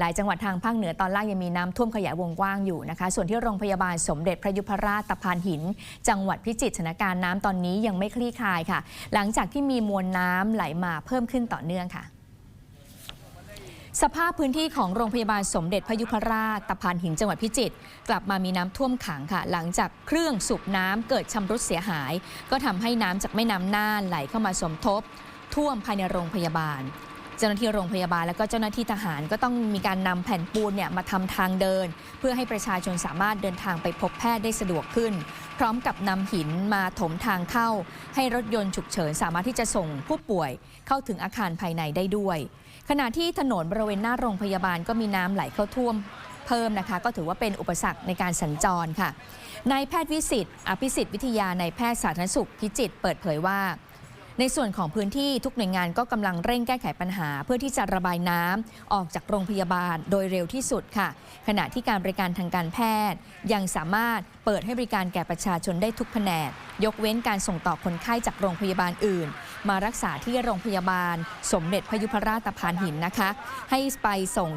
หลายจังหวัดทางภาคเหนือตอนล่างยังมีน้ำท่วมขยายวงกว้างอยู่นะคะ ส่วนที่โรงพยาบาลสมเด็จพระยุพราชตะพานหิน จังหวัดพิจิตรสถานการณ์น้ำตอนนี้ยังไม่คลี่คลายค่ะ หลังจากที่มีมวลน้ำไหลมาเพิ่มขึ้นต่อเนื่องค่ะสภาพพื้นที่ของโรงพยาบาลสมเด็จพระยุพราชตะพานหินจังหวัดพิจิตรกลับมามีน้ำท่วมขังค่ะ หลังจากเครื่องสูบน้ำเกิดชำรุดเสียหาย ก็ทำให้น้ำจากแม่น้ำน่านไหลเข้ามาสมทบ ท่วมภายในโรงพยาบาล เจ้าหน้าที่โรงพยาบาลและก็เจ้าหน้าที่ทหารก็ต้องมีการนำแผ่นปูนเนี่ยมาทำทางเดิน เพื่อให้ประชาชนสามารถเดินทางไปพบแพทย์ได้สะดวกขึ้น พร้อมกับนำหินมาถมทางเข้า ให้รถยนต์ฉุกเฉินสามารถที่จะส่งผู้ป่วยเข้าถึงอาคารภายในได้ด้วย ขณะที่ถนนบริเวณหน้าโรงพยาบาลก็มีน้ำไหลเข้าท่วมเพิ่มนะคะก็ถือว่าเป็นอุปสรรคในการสัญจรค่ะนายแพทย์วิสิทธิ์อภิสิทธิ์วิทยานายแพทย์สาธารณสุขพิจิตรเปิดเผยว่า ในส่วนของพื้นที่ทุกหน่วยงานก็กำลังเร่งแก้ไขปัญหา เพื่อที่จะระบายน้ำออกจากโรงพยาบาลโดยเร็วที่สุดค่ะ ขณะที่การบริการทางการแพทย์ ยังสามารถเปิดให้บริการแก่ประชาชนได้ทุกแผนก ยกเว้นการส่งต่อคนไข้จากโรงพยาบาลอื่น มารักษาที่โรงพยาบาล สมเด็จพยุพราชตะพานหินนะคะ ให้ไปส่ง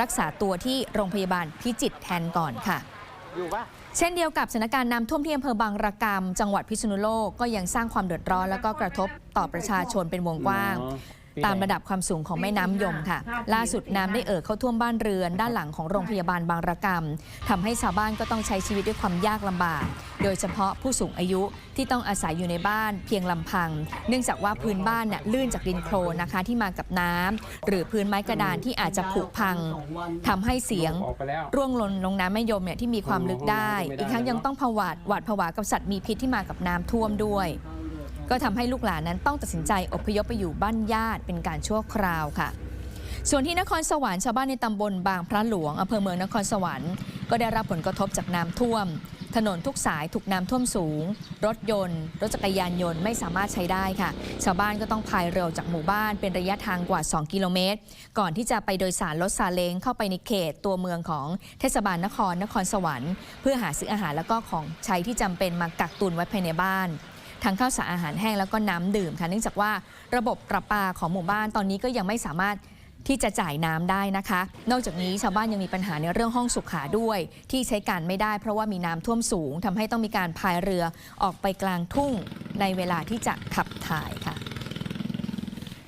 รักษาตัวที่โรงพยาบาลพิจิตรแทนก่อนค่ะ อยู่ปะเช่นเดียวกับสถานการณ์น้ำท่วมที่อำเภอบางระกำจังหวัดพิษณุโลกก็ยังสร้างความเดือดร้อน แล้วก็กระทบต่อประชาชนเป็นวงกว้าง ตามระดับความสูงของแม่น้ำยมค่ะ ล่าสุดน้ำได้เอ่อเข้าท่วมบ้านเรือน ด้านหลังของโรงพยาบาลบางระกำทำให้ชาวบ้านก็ต้องใช้ชีวิตด้วยความยากลำบาก โดยเฉพาะผู้สูงอายุที่ต้องอาศัยอยู่ในบ้านเพียงลำพัง เนื่องจากว่าพื้นบ้านน่ะลื่นจากดินโคลนนะคะที่มากับน้ำหรือพื้นไม้กระดานที่อาจจะผุพังทำให้เสียง ออกไปแล้ว ร่วงหล่นลงน้ำแม่ยมเนี่ยที่มีความลึกได้ อีกทั้งยังต้องผวาดหวาดผวากับสัตว์มีพิษที่มากับน้ำท่วมด้วย ก็ทำให้ลูกหลานนั้นต้องตัดสินใจอพยพไปอยู่บ้านญาติเป็นการชั่วคราวค่ะ ส่วนที่นครสวรรค์ชาวบ้านในตำบลบางพระหลวงอำเภอเมืองนครสวรรค์ก็ได้รับผลกระทบจากน้ำท่วม ถนนทุกสายถูกน้ำท่วมสูง รถยนต์ รถจักรยานยนต์ไม่สามารถใช้ได้ค่ะ ชาวบ้านก็ต้องพายเรือจากหมู่บ้านเป็นระยะทางกว่า 2 กิโลเมตร ก่อนที่จะไปโดยสารรถซาเล้งเข้าไปในเขตตัวเมืองของเทศบาลนครนครสวรรค์ เพื่อหาซื้ออาหารแล้วก็ของใช้ที่จำเป็นมากักตุนไว้ภายในบ้าน ทั้งข้าวสารอาหารแห้งแล้วก็น้ำดื่มค่ะเนื่องจากว่าระบบประปาของหมู่บ้านตอนนี้ก็ยังไม่สามารถที่จะจ่ายน้ำได้นะคะ นอกจากนี้ชาวบ้านยังมีปัญหาในเรื่องห้องสุขาด้วย ที่ใช้การไม่ได้เพราะว่ามีน้ำท่วมสูงทำให้ต้องมีการพายเรือออกไปกลางทุ่งในเวลาที่จะขับถ่ายค่ะ